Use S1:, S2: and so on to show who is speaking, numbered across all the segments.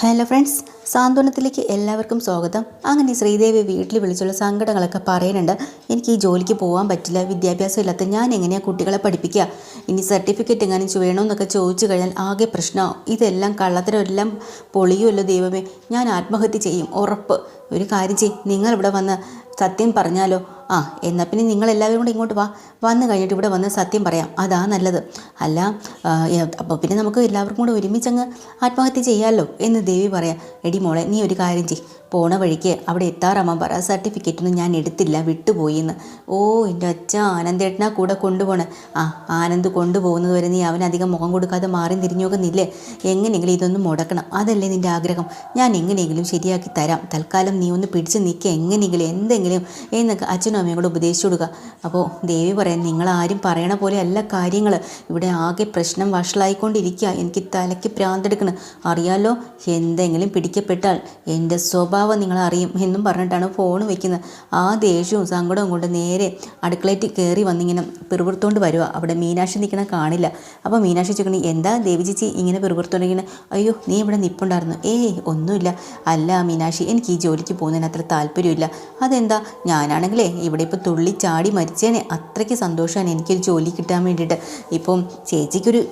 S1: Hello friends സാന്ത്വനത്തിലേക്ക് എല്ലാവർക്കും സ്വാഗതം. അങ്ങനെ ശ്രീദേവി വീട്ടിൽ വിളിച്ചുള്ള സങ്കടങ്ങളൊക്കെ പറയുന്നുണ്ട്. എനിക്ക് ഈ ജോലിക്ക് പോകാൻ പറ്റില്ല വിദ്യാഭ്യാസം ഇല്ലാത്ത ഞാൻ എങ്ങനെയാണ് കുട്ടികളെ പഠിപ്പിക്കുക? ഇനി സർട്ടിഫിക്കറ്റ് എങ്ങനെ വേണമെന്നൊക്കെ ചോദിച്ചു കഴിഞ്ഞാൽ ആകെ പ്രശ്നമാവും ഇതെല്ലാം കള്ളത്തിനെല്ലാം പൊളിയുമല്ലോ ദൈവമേ. ഞാൻ ആത്മഹത്യ ചെയ്യും ഉറപ്പ്. ഒരു കാര്യം ചെയ്യും നിങ്ങളിവിടെ വന്ന് സത്യം പറഞ്ഞാലോ? ആ എന്നാൽ പിന്നെ നിങ്ങളെല്ലാവരും കൂടെ ഇങ്ങോട്ട് വാ. വന്നു കഴിഞ്ഞിട്ട് ഇവിടെ വന്ന് സത്യം പറയാം. അതാ നല്ലത്. അല്ല അപ്പോൾ പിന്നെ നമുക്ക് എല്ലാവർക്കും കൂടെ ഒരുമിച്ചങ്ങ് ആത്മഹത്യ ചെയ്യാമല്ലോ എന്ന് ദേവി പറയാം. എടി മോളെ നീ ഒരു കാര്യം ചെയ് പോണ വഴിക്ക് അവിടെ എത്താറാമാൻ പറ സർട്ടിഫിക്കറ്റൊന്നും ഞാൻ എടുത്തില്ല വിട്ടുപോയി എന്ന് ഓ എന്റെ അച്ഛ ആനന്ദേട്ടനാ കൂടെ കൊണ്ടുപോണേ. ആ ആനന്ദ് കൊണ്ടുപോകുന്നത് വരെ നീ അവനധികം മുഖം കൊടുക്കാതെ മാറി തിരിഞ്ഞോക്കുന്നില്ലേ? എങ്ങനെയെങ്കിലും ഇതൊന്നും മുടക്കണം. അതല്ലേ നിന്റെ ആഗ്രഹം. ഞാൻ എങ്ങനെയെങ്കിലും ശരിയാക്കി തരാം. തൽക്കാലം നീ ഒന്ന് പിടിച്ച് നിൽക്കുക എങ്ങനെയെങ്കിലും എന്തെങ്കിലും എന്നൊക്കെ അച്ഛനും അമ്മയും കൂടെ ഉപദേശിച്ചു കൊടുക്കുക അപ്പോൾ ദേവി പറയാൻ നിങ്ങളാരും പറയണ പോലെ അല്ല കാര്യങ്ങൾ ഇവിടെ ആകെ പ്രശ്നം വഷളായിക്കൊണ്ടിരിക്കുക എനിക്ക് തലയ്ക്ക് ഭ്രാന്തെടുക്കണം അറിയാലോ? എന്തെങ്കിലും പിടിക്കപ്പെട്ടാൽ എന്റെ സ്വഭാവം നിങ്ങൾ അറിയും എന്നും പറഞ്ഞിട്ടാണ് ഫോൺ വെക്കുന്നത്. ആ ദേഷ്യവും സങ്കടവും കൊണ്ട് നേരെ അടുക്കളയിൽ കയറി വന്നിങ്ങനെ പിറുപിറുത്തോണ്ട് വരുക അവിടെ മീനാക്ഷി നിൽക്കണ കാണില്ല. അപ്പോൾ മീനാക്ഷി ചോദിക്കണേ എന്താ ദേവി ചേച്ചി ഇങ്ങനെ പിറുപിറുത്തോണ്ടിങ്ങനെ അയ്യോ നീ ഇവിടെ നിൽപ്പുണ്ടായിരുന്നു ഏയ് ഒന്നുമില്ല. അല്ല മീനാക്ഷി എനിക്ക് ഈ ജോലിക്ക് പോകുന്നതിന് അത്ര താല്പര്യമില്ല. അതെന്താ? ഞാനാണെങ്കിലേ ഇവിടെ ഇപ്പോൾ തുള്ളി ചാടി മരിച്ചേനെ. അത്രയ്ക്ക് സന്തോഷമാണ് എനിക്കൊരു ജോലി കിട്ടാൻ വേണ്ടിയിട്ട്. ഇപ്പം ചേച്ചിക്കൊരു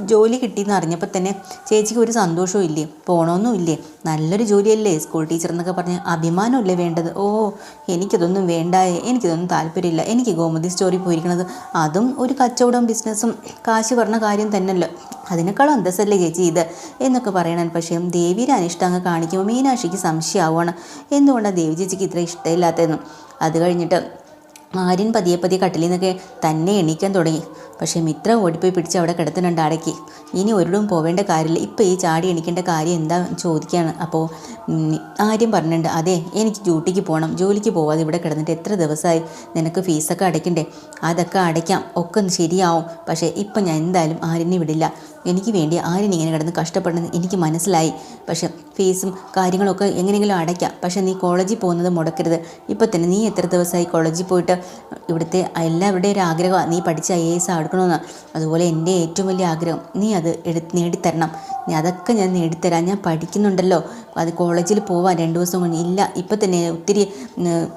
S1: ജോലി കിട്ടിയെന്ന് അറിഞ്ഞപ്പോൾ തന്നെ ചേച്ചിക്ക് ഒരു സന്തോഷവും ഇല്ലേ? പോകണമെന്നും ഇല്ലേ? നല്ലൊരു ജോലിയല്ലേ സ്കൂൾ ടീച്ചർ എന്നൊക്കെ പറഞ്ഞ് അഭിമാനമല്ലേ വേണ്ടത്? ഓ എനിക്കതൊന്നും വേണ്ടായേ. എനിക്കിതൊന്നും താല്പര്യമില്ല. എനിക്ക് ഗോമതി സ്റ്റോറി പോയിരിക്കണത് അതും ഒരു കച്ചവടം ബിസിനസ്സും കാശ് പറഞ്ഞ കാര്യം തന്നെയല്ലോ. അതിനേക്കാളും അന്തസ്സല്ലേ ചേച്ചി ഇത്? എന്നൊക്കെ പറയണം പക്ഷേ ദേവിയുടെ അനിഷ്ടം അങ്ങ് കാണിക്കുമ്പോൾ മീനാക്ഷിക്ക് സംശയമാവുകയാണ്. എന്തുകൊണ്ടാണ് ദേവി ചേച്ചിക്ക് ഇത്ര ഇഷ്ടമില്ലാത്തതെന്നും? അത് കഴിഞ്ഞിട്ട് ആര്യൻ പതിയെ പതിയെ കട്ടിലിൽ നിന്നൊക്കെ തന്നെ എണീക്കാൻ തുടങ്ങി. പക്ഷേ മിത്ര ഓടിപ്പോയി പിടിച്ച് അവിടെ കിടത്തുന്നുണ്ട് അടക്കി ഇനി ഒരിടും പോവേണ്ട കാര്യമില്ല. ഇപ്പോൾ ഈ ചാടി എണീക്കേണ്ട കാര്യം എന്താ ചോദിക്കുകയാണ് അപ്പോൾ ആര്യം പറഞ്ഞിട്ടുണ്ട് അതെ എനിക്ക് ഡ്യൂട്ടിക്ക് പോകണം ജോലിക്ക് പോവാതെ ഇവിടെ കിടന്നിട്ട് എത്ര ദിവസമായി നിനക്ക് ഫീസൊക്കെ അടയ്ക്കണ്ടേ? അതൊക്കെ അടയ്ക്കാം. ഒക്കെ ശരിയാവും. പക്ഷേ ഇപ്പം ഞാൻ എന്തായാലും ആര്യനെ വിടില്ല. എനിക്ക് വേണ്ടി ആരും ഇങ്ങനെ കിടന്ന് കഷ്ടപ്പെടുന്നത് എനിക്ക് മനസ്സിലായി. പക്ഷേ ഫീസും കാര്യങ്ങളൊക്കെ എങ്ങനെയെങ്കിലും അടയ്ക്കാം. പക്ഷേ നീ കോളേജിൽ പോകുന്നത് മുടക്കരുത്. ഇപ്പോൾ തന്നെ നീ എത്ര ദിവസമായി കോളേജിൽ പോയിട്ട് ഇവിടുത്തെ എല്ലാവരുടെയും ഒരു ആഗ്രഹമാണ് നീ പഠിച്ച് ഐ എസ് ആടുക്കണമെന്ന് അതുപോലെ എന്റെ ഏറ്റവും വലിയ ആഗ്രഹം നീ അത് എടുത്ത് നേടിത്തരണം. നീ അതൊക്കെ ഞാൻ നേടിത്തരാം. ഞാൻ പഠിക്കുന്നുണ്ടല്ലോ. അത് കോളേജിൽ പോവാൻ രണ്ട് ദിവസം കൊണ്ട് ഇല്ല. ഇപ്പം തന്നെ ഒത്തിരി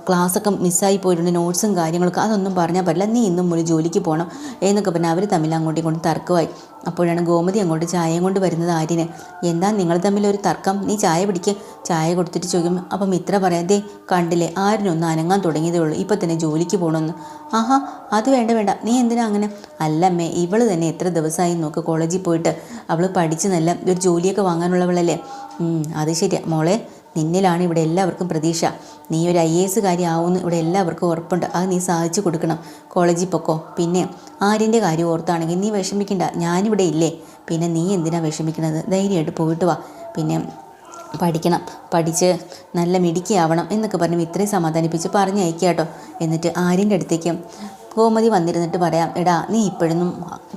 S1: ക്ലാസ്സൊക്കെ മിസ്സായി പോയിട്ടുണ്ട്. നോട്ട്സും കാര്യങ്ങളൊക്കെ. അതൊന്നും പറഞ്ഞാൽ പറ്റില്ല. നീ ഇന്നും ഒരു ജോലിക്ക് പോകണം എന്നൊക്കെ പറഞ്ഞാൽ അവർ തമ്മിൽ അങ്ങോട്ടും ഇങ്ങോട്ടും തർക്കമായി. അപ്പോഴാണ് ഗോമതി അങ്ങോട്ട് ചായയും കൊണ്ട് വരുന്നത് ആര്യന്. എന്താ നിങ്ങൾ തമ്മിൽ ഒരു തർക്കം? നീ ചായ പിടിക്കുക ചായ കൊടുത്തിട്ട് ചോദിക്കും. അപ്പം ഇത്ര പറയാതെ കണ്ടില്ലേ? ആരിനൊന്ന് അനങ്ങാൻ തുടങ്ങിയതേ ഉള്ളൂ. ഇപ്പം തന്നെ ജോലിക്ക് പോകണമെന്ന് ആഹാ അത് വേണ്ട വേണ്ട. നീ എന്തിനാ അങ്ങനെ? അല്ലമ്മേ ഇവൾ തന്നെ എത്ര ദിവസമായി നോക്ക് കോളേജിൽ പോയിട്ട്. അവൾ പഠിച്ച് നല്ല ഒരു ജോലിയൊക്കെ വാങ്ങാനുള്ളവളല്ലേ. അത് ശരിയാ. മോളെ നിന്നിലാണ് ഇവിടെ എല്ലാവർക്കും പ്രതീക്ഷ. നീ ഒരു ഐ എ എസ് കാര്യമാവുമെന്ന് ഇവിടെ എല്ലാവർക്കും ഉറപ്പുണ്ട്. അത് നീ സാധിച്ചു കൊടുക്കണം. കോളേജിൽ പൊക്കോ. പിന്നെ ആര്യന്റെ കാര്യം ഓർത്താണെങ്കിൽ നീ വിഷമിക്കണ്ട. ഞാനിവിടെ ഇല്ലേ. പിന്നെ നീ എന്തിനാണ് വിഷമിക്കുന്നത് ധൈര്യമായിട്ട് പോയിട്ട് വാ. പിന്നെ പഠിക്കണം. പഠിച്ച് നല്ല മിടുക്കിയാവണം എന്നൊക്കെ പറഞ്ഞ് ഇത്രയും സമാധാനിപ്പിച്ച് പറഞ്ഞയക്കുക കേട്ടോ. എന്നിട്ട് ആര്യന്റെ അടുത്തേക്ക് ഗോമതി വന്നിരുന്നിട്ട് പറയാം എടാ നീ ഇപ്പോഴൊന്നും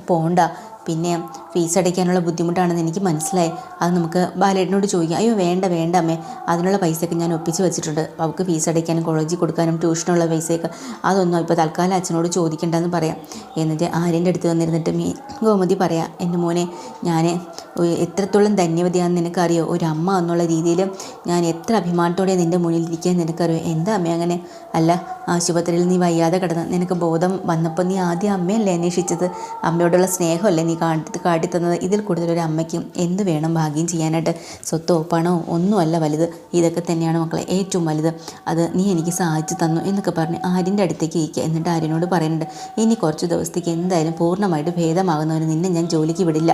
S1: പോണ്ട. പിന്നെ ഫീസ് അടയ്ക്കാനുള്ള ബുദ്ധിമുട്ടാണെന്ന് എനിക്ക് മനസ്സിലായി. അത് നമുക്ക് ബാലേട്ടനോട് ചോദിക്കാം. അയ്യോ വേണ്ട വേണ്ട അമ്മേ. അതിനുള്ള പൈസയൊക്കെ ഞാൻ ഒപ്പിച്ച് വെച്ചിട്ടുണ്ട്. അവൾക്ക് ഫീസ് അടയ്ക്കാനും കോളേജിൽ കൊടുക്കാനും ട്യൂഷനുള്ള പൈസയൊക്കെ അതൊന്നും ഇപ്പോൾ തൽക്കാലം അച്ഛനോട് ചോദിക്കേണ്ടെന്ന് പറയാം. എന്നിട്ട് ആര്യന്റെ അടുത്ത് വന്നിരുന്നിട്ട് മീ ഗോമതി പറയാം എന്റെ മോനെ ഞാൻ എത്രത്തോളം ധന്യവതിയാണെന്ന് നിനക്കറിയോ? ഒരു അമ്മ എന്നുള്ള രീതിയിൽ ഞാൻ എത്ര അഭിമാനത്തോടെ നിന്റെ മുന്നിൽ ഇരിക്കാൻ നിനക്കറിയോ? എന്താ അമ്മ അങ്ങനെ? അല്ല ആശുപത്രിയിൽ നീ വയ്യാതെ കിടന്ന്. നിനക്ക് ബോധം വന്നപ്പോൾ നീ ആദ്യം അമ്മയല്ലേ അന്വേഷിച്ചത്? അമ്മയോടുള്ള സ്നേഹമല്ലേ നീ കാട്ടി കാട്ടിത്തന്നത് ഇതിൽ കൂടുതൽ ഒരു അമ്മയ്ക്കും എന്ത് വേണം ഭാഗ്യം ചെയ്യാനായിട്ട്? സ്വത്തോ പണമോ ഒന്നുമല്ല വലുത്. ഇതൊക്കെ തന്നെയാണ് മക്കളെ ഏറ്റവും വലുത്. അത് നീ എനിക്ക് സാധിച്ചു തന്നു എന്നൊക്കെ പറഞ്ഞ് ആര്യന്റെ അടുത്തേക്ക് ഇരിക്കുക. എന്നിട്ട് ആര്യനോട് പറയുന്നുണ്ട് ഇനി കുറച്ച് ദിവസത്തേക്ക് എന്തായാലും പൂർണമായിട്ട് ഭേദമാകുന്നവർ നിന്നെ ഞാൻ ജോലിക്ക് വിടില്ല.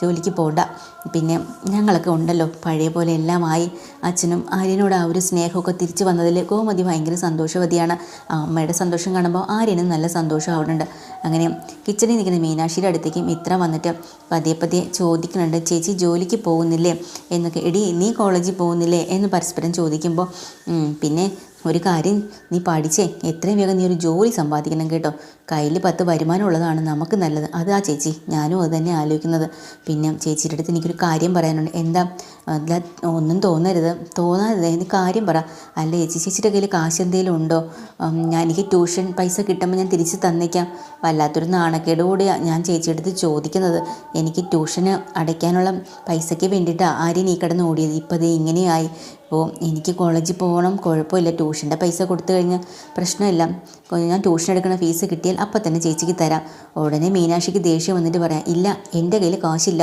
S1: ജോലിക്ക് പോണ്ട. പിന്നെ ഞങ്ങളൊക്കെ ഉണ്ടല്ലോ. പഴയ പോലെ എല്ലാമായി അച്ഛനും ആര്യനോട് ആ ഒരു സ്നേഹമൊക്കെ തിരിച്ചു വന്നതിൽ ഗോമതി ഭയങ്കര സന്തോഷവതിയാണ്. അമ്മയുടെ സന്തോഷം കാണുമ്പോൾ ആര്യനും നല്ല സന്തോഷം ആവുന്നുണ്ട് അങ്ങനെ കിച്ചണിൽ നിൽക്കുന്ന മീനാക്ഷിയുടെ അടുത്തേക്ക് മിത്ര വന്നിട്ട് പതിയെ പതിയെ ചോദിക്കുന്നുണ്ട് ചേച്ചി ജോലിക്ക് പോകുന്നില്ലേ? എന്നൊക്കെ എടി നീ കോളേജിൽ പോകുന്നില്ലേ? എന്ന് പരസ്പരം ചോദിക്കുമ്പോൾ പിന്നെ ഒരു കാര്യം നീ പഠിച്ചേ. എത്രയും വേഗം നീ ഒരു ജോലി സമ്പാദിക്കണം കേട്ടോ. കയ്യിൽ പത്ത് വരുമാനം ഉള്ളതാണ് നമുക്ക് നല്ലത്. അതാ ചേച്ചി. ഞാനും അത് തന്നെ ആലോചിക്കുന്നത്. പിന്നെ ചേച്ചിയുടെ അടുത്ത് എനിക്കൊരു കാര്യം പറയാനുണ്ട്. എന്താ? അല്ല ഒന്നും തോന്നരുത്. തോന്നാതെ എനിക്ക് കാര്യം പറ. അല്ല ചേച്ചി ചേച്ചിയുടെ കയ്യിൽ കാശ് എന്തെങ്കിലും ഉണ്ടോ? ഞാൻ എനിക്ക് ട്യൂഷൻ പൈസ കിട്ടുമ്പോൾ ഞാൻ തിരിച്ച് തന്നേക്കാം. വല്ലാത്തൊരു നാണക്കേട് ഞാൻ ചേച്ചിയുടെ അടുത്ത് ചോദിക്കുന്നത്. എനിക്ക് ട്യൂഷന് അടയ്ക്കാനുള്ള പൈസയ്ക്ക് വേണ്ടിയിട്ടാണ് ആര് നീ കിടന്ന് ഓടിയത്. ഇപ്പോൾ അത് ഇങ്ങനെയായി. അപ്പോൾ എനിക്ക് കോളേജിൽ പോകണം കുഴപ്പമില്ല. ട്യൂഷന്റെ പൈസ കൊടുത്തു കഴിഞ്ഞാൽ പ്രശ്നമില്ല. ഞാൻ ട്യൂഷൻ എടുക്കുന്ന ഫീസ് കിട്ടിയാൽ അപ്പം തന്നെ ചേച്ചിക്ക് തരാം. ഉടനെ മീനാക്ഷിക്ക് ദേഷ്യം വന്നിട്ട് പറയാം ഇല്ല എന്റെ കയ്യിൽ കാശില്ല.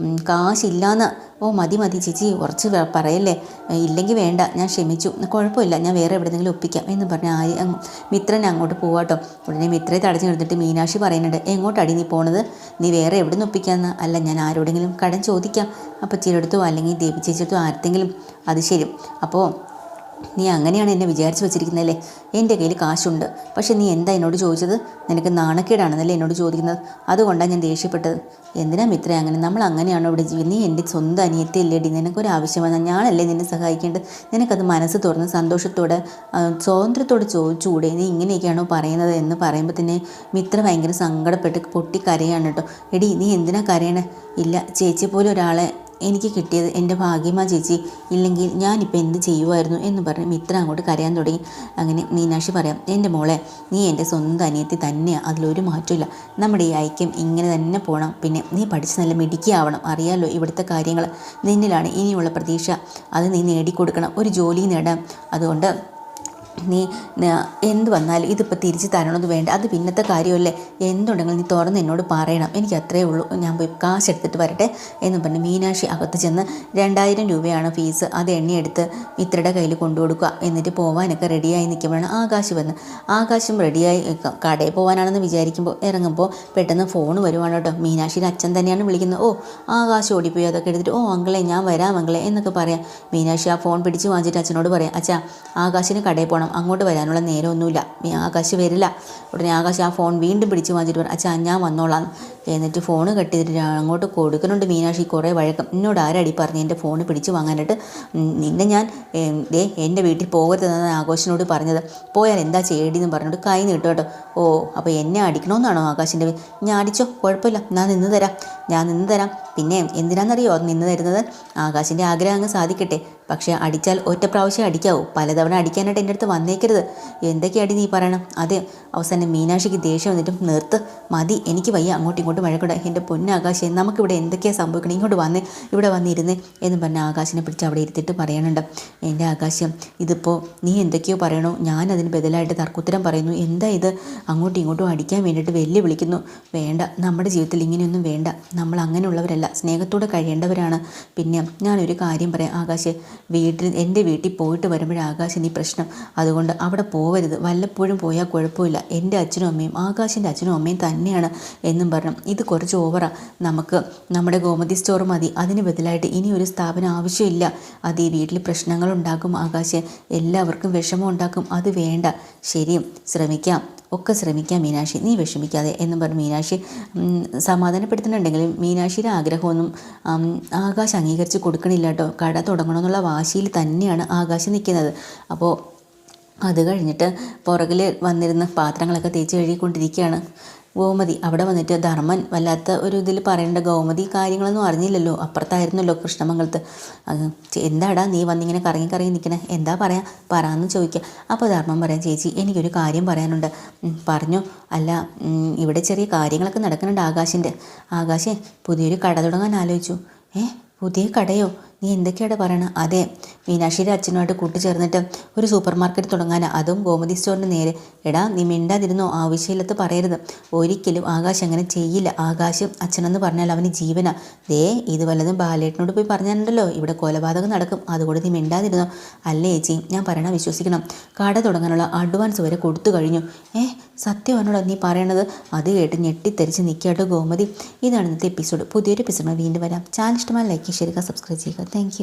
S1: കാശില്ലാന്ന്. ഓ മതി മതി ചേച്ചി കുറച്ച് പറയല്ലേ. ഇല്ലെങ്കിൽ വേണ്ട ഞാൻ ക്ഷമിച്ചു. കുഴപ്പമില്ല ഞാൻ വേറെ എവിടെയെങ്കിലും ഒപ്പിക്കാം എന്ന് പറഞ്ഞ് ആര്യ മിത്രനെ അങ്ങോട്ട് പോവാട്ടോ ഉടനെ മിത്രയെ തടഞ്ഞു നിർത്തിയിട്ട് മീനാക്ഷി പറയുന്നുണ്ട് എങ്ങോട്ടാടി നീ പോണത്? നീ വേറെ എവിടെ നിന്ന് ഒപ്പിക്കാമെന്ന് അല്ല ഞാൻ ആരോടെങ്കിലും കടം ചോദിക്കാം. അപ്പോൾ ചിലടത്തോ അല്ലെങ്കിൽ ദേവി ചേച്ചിയടുത്തോ ആർക്കെങ്കിലും? അത് ശരി. അപ്പോൾ നീ അങ്ങനെയാണ് എന്നെ വിചാരിച്ചു വെച്ചിരിക്കുന്നതല്ലേ? എന്റെ കയ്യിൽ കാശുണ്ട്. പക്ഷേ നീ എന്താ എന്നോട് ചോദിച്ചത്? നിനക്ക് നാണക്കേടാണെന്നല്ലേ എന്നോട് ചോദിക്കുന്നത്? അതുകൊണ്ടാണ് ഞാൻ ദേഷ്യപ്പെട്ടത്. എന്തിനാ മിത്ര അങ്ങനെ? നമ്മൾ അങ്ങനെയാണോ ഇവിടെ ജീവി നീ എന്റെ സ്വന്തം അനിയത്തെ ഇല്ലേടി നിനക്കൊരു ആവശ്യം വന്നാൽ ഞാനല്ലേ നിന്നെ സഹായിക്കേണ്ടത്? നിനക്കത് മനസ്സ് തുറന്ന് സന്തോഷത്തോടെ സ്വാതന്ത്ര്യത്തോടെ ചോദിച്ചുകൂടെ? നീ ഇങ്ങനെയൊക്കെയാണോ പറയുന്നത് എന്ന് പറയുമ്പോൾ തന്നെ മിത്ര ഭയങ്കര സങ്കടപ്പെട്ട് പൊട്ടി കരയാണ് കേട്ടോ. എടി നീ എന്തിനാ കരയണേ? ഇല്ല ചേച്ചി പോലെ ഒരാളെ എനിക്ക് കിട്ടിയത് എന്റെ ഭാഗ്യമാ ചേച്ചി. ഇല്ലെങ്കിൽ ഞാനിപ്പോൾ എന്ത് ചെയ്യുമായിരുന്നു എന്ന് പറഞ്ഞ് മിത്ര അങ്ങോട്ട് കരയാൻ തുടങ്ങി. അങ്ങനെ മീനാക്ഷി പറയാം എന്റെ മോളെ നീ എന്റെ സ്വന്തം അനിയത്തി തന്നെയാണ് അതിലൊരു മാറ്റമില്ല നമ്മുടെ ഈ ഐക്യം ഇങ്ങനെ തന്നെ പോകണം പിന്നെ നീ പഠിച്ച് നല്ല മിടുക്കിയാവണം. അറിയാലോ ഇവിടുത്തെ കാര്യങ്ങൾ നിന്നിലാണ് ഇനിയുള്ള പ്രതീക്ഷ. അത് നീ നേടിക്കൊടുക്കണം. ഒരു ജോലി നേടാം. അതുകൊണ്ട് നീ എന്ത് വന്നാലും ഇതിപ്പോൾ തിരിച്ച് തരണമെന്ന് വേണ്ട. അത് പിന്നത്തെ കാര്യമല്ലേ. എന്തുണ്ടെങ്കിലും നീ തുറന്ന് എന്നോട് പറയണം. എനിക്ക് അത്രയേ ഉള്ളൂ. ഞാൻ പോയി കാശ് എടുത്തിട്ട് വരട്ടെ എന്ന് പറഞ്ഞ് മീനാക്ഷി അകത്ത് ചെന്ന് രണ്ടായിരം രൂപയാണ് ഫീസ്. അത് എണ്ണിയെടുത്ത് മിത്രയുടെ കയ്യിൽ കൊണ്ടു കൊടുക്കുക എന്നിട്ട് പോവാനൊക്കെ റെഡിയായി നിൽക്കുമ്പോഴാണ് ആകാശ് വന്ന്. ആകാശം റെഡിയായി കടയിൽ പോകാനാണെന്ന് വിചാരിക്കുമ്പോൾ ഇറങ്ങുമ്പോൾ പെട്ടെന്ന് ഫോൺ വരുവാണ് കേട്ടോ. മീനാക്ഷിയുടെ അച്ഛൻ തന്നെയാണ് വിളിക്കുന്നത്. ഓ ആകാശ് ഓടിപ്പോയി. അതൊക്കെ എടുത്തിട്ട് ഓ അങ്കളെ ഞാൻ വരാം അങ്കളെ എന്നൊക്കെ പറയാം. മീനാക്ഷി ആ ഫോൺ പിടിച്ച് വാങ്ങിച്ചിട്ട് അച്ഛനോട് പറയാം. അച്ഛാ ആകാശിന് കടയിൽ പോകണം അങ്ങോട്ട് വരാനുള്ള നേരമൊന്നുമില്ല. ആകാശ് വരില്ല. ഉടനെ ആകാശ് ആ ഫോൺ വീണ്ടും പിടിച്ച് വാങ്ങിച്ചിട്ട് പറഞ്ഞു അച്ഛാ ഞാൻ വന്നോളാം. എന്നിട്ട് ഫോൺ കട്ട് ചെയ്തിട്ട് അങ്ങോട്ട് കൊടുക്കുന്നുണ്ട് മീനാക്ഷി കുറേ വഴക്കം. എന്നോട് ആരടി പറഞ്ഞു എന്റെ ഫോൺ പിടിച്ച് വാങ്ങാനായിട്ട്? നിന്നെ ഞാൻ ദേ എന്റെ വീട്ടിൽ പോകരുതെന്നാണ് ആഘോഷിനോട് പറഞ്ഞത്. പോയാൽ എന്താ ചെയ്യേണ്ടിയെന്ന് പറഞ്ഞിട്ട് കൈ നീട്ടു കേട്ടോ. ഓ അപ്പോൾ എന്നെ അടിക്കണമെന്നാണോ ആകാശിന്റെ ഞാൻ അടിച്ചോ കുഴപ്പമില്ല. ഞാൻ നിന്ന് തരാം. ഞാൻ നിന്ന് തരാം. പിന്നെ എന്തിനാണെന്നറിയോ നിന്ന് തരുന്നത്? ആകാശിന്റെ ആഗ്രഹം അങ്ങ് സാധിക്കട്ടെ. പക്ഷേ അടിച്ചാൽ ഒറ്റ പ്രാവശ്യം അടിക്കാവൂ. പലതവണ അടിക്കാനായിട്ട് എന്റെ അടുത്ത് വന്നേക്കരുത്. എന്തൊക്കെ അടി നീ പറയണം? അതെ അവസാനം മീനാക്ഷിക്ക് ദേഷ്യം വന്നിട്ടും നിർത്ത്. മതി എനിക്ക് വയ്യ. അങ്ങോട്ടും ഇങ്ങോട്ടും വഴക്കൂടെ എന്റെ പൊന്നാകാശം നമുക്കിവിടെ എന്തൊക്കെയാണ് സംഭവിക്കണം? ഇങ്ങോട്ട് വന്നേ ഇവിടെ വന്നിരുന്നേ എന്ന് പറഞ്ഞ ആകാശിനെ പിടിച്ച് അവിടെ ഇരുത്തിയിട്ട് പറയാനുണ്ട്. എന്റെ ആകാശം ഇതിപ്പോൾ നീ എന്തൊക്കെയോ പറയണോ. ഞാൻ അതിന് ബദലായിട്ട് തർക്കുത്തരം പറയുന്നു. എന്താ ഇത്? അങ്ങോട്ടും ഇങ്ങോട്ടും അടിക്കാൻ വേണ്ടിയിട്ട് വെല്ലു വിളിക്കുന്നു വേണ്ട നമ്മുടെ ജീവിതത്തിൽ ഇങ്ങനെയൊന്നും വേണ്ട. നമ്മൾ അങ്ങനെയുള്ളവരല്ല. സ്നേഹത്തോടെ കഴിയേണ്ടവരാണ്. പിന്നെ ഞാനൊരു കാര്യം പറയാം. ആകാശ് വീട്ടിൽ എന്റെ വീട്ടിൽ പോയിട്ട് വരുമ്പോഴേ ആകാശിന് ഈ പ്രശ്നം. അതുകൊണ്ട് അവിടെ പോവരുത്. വല്ലപ്പോഴും പോയാൽ കുഴപ്പമില്ല. എന്റെ അച്ഛനും അമ്മയും ആകാശിന്റെ അച്ഛനും അമ്മയും തന്നെയാണ് എന്നും പറഞ്ഞു. ഇത് കുറച്ച് ഓവറാണ് നമുക്ക് നമ്മുടെ ഗോമതി സ്റ്റോർ മതി. അതിന് ബദലായിട്ട് ഇനി ഒരു സ്ഥാപനം ആവശ്യമില്ല. അത് ഈ വീട്ടിൽ പ്രശ്നങ്ങൾ ഉണ്ടാക്കും. ആകാശ് എല്ലാവർക്കും വിഷമം ഉണ്ടാക്കും. അത് വേണ്ട. ശരിയും. ശ്രമിക്കാം. ഒക്കെ ശ്രമിക്കാം മീനാക്ഷി. നീ വിഷമിക്കാതെ എന്നും പറഞ്ഞ് മീനാക്ഷി സമാധാനപ്പെടുത്തുന്നുണ്ടെങ്കിലും മീനാക്ഷിയുടെ ആഗ്രഹമൊന്നും ആകാശ് അംഗീകരിച്ച് കൊടുക്കണില്ല കേട്ടോ. കട തുടങ്ങണമെന്നുള്ള വാശിയിൽ തന്നെയാണ് ആകാശ് നിൽക്കുന്നത്. അപ്പോൾ അത് കഴിഞ്ഞിട്ട് പുറകിൽ വന്നിരുന്ന പാത്രങ്ങളൊക്കെ തേച്ച് കഴുകിക്കൊണ്ടിരിക്കുകയാണ്. ഗോമതി. അവിടെ വന്നിട്ട് ധർമ്മൻ വല്ലാത്ത ഒരു ഇതിൽ പറയേണ്ട ഗോമതി കാര്യങ്ങളൊന്നും അറിഞ്ഞില്ലല്ലോ. അപ്പുറത്തായിരുന്നല്ലോ കൃഷ്ണമംഗലത്ത്. എന്താടാ നീ വന്നിങ്ങനെ കറങ്ങി കറങ്ങി നിൽക്കണേ എന്താ പറയാ? പറയാമെന്ന് ചോദിക്കുക അപ്പോൾ ധർമ്മം പറയാം ചേച്ചി എനിക്കൊരു കാര്യം പറയാനുണ്ട്. പറഞ്ഞു. അല്ല ഇവിടെ ചെറിയ കാര്യങ്ങളൊക്കെ നടക്കുന്നുണ്ട് ആകാശിന്റെ ആകാശേ പുതിയൊരു കട തുടങ്ങാൻ ആലോചിച്ചു. ഏ പുതിയ കടയോ? നീ എന്തൊക്കെയാണ് പറയണത് അതെ മീനാക്ഷിയുടെ അച്ഛനുമായിട്ട് കൂട്ടിച്ചേർന്നിട്ട് ഒരു സൂപ്പർ മാർക്കറ്റ് തുടങ്ങാനാ. അതും ഗോമതി സ്റ്റോറിന് നേരെ. എടാ നീ മിണ്ടാതിരുന്നോ? ആവശ്യമില്ലാത്ത പറയരുത്. ഒരിക്കലും ആകാശ് അങ്ങനെ ചെയ്യില്ല. ആകാശ് അച്ഛനെന്ന് പറഞ്ഞാൽ അവന് ജീവന. ദേ ഇത് വല്ലതും ബാലേട്ടനോട് പോയി പറഞ്ഞാലുണ്ടല്ലോ. ഇവിടെ കൊലപാതകം നടക്കും. അതുകൊണ്ട് നീ മിണ്ടാതിരുന്നോ? അല്ലേ ചേച്ചി ഞാൻ പറയണ വിശ്വസിക്കണം. കട തുടങ്ങാനുള്ള അഡ്വാൻസ് വരെ കൊടുത്തു കഴിഞ്ഞു. ഏ സത്യമാണോടോ നീ പറയണത്? അത് കേട്ട് ഞെട്ടിത്തെറിച്ച് നിൽക്കാട്ടോ ഗോമതി. ഇതാണ് ഇന്നത്തെ എപ്പിസോഡ്. പുതിയൊരു എപ്പിസോഡ് വീണ്ടും വരാം. ചാനൽ ഇഷ്ടമായ ലൈക്ക് ചെയ്യുക സബ്സ്ക്രൈബ് ചെയ്യുക. Thank you.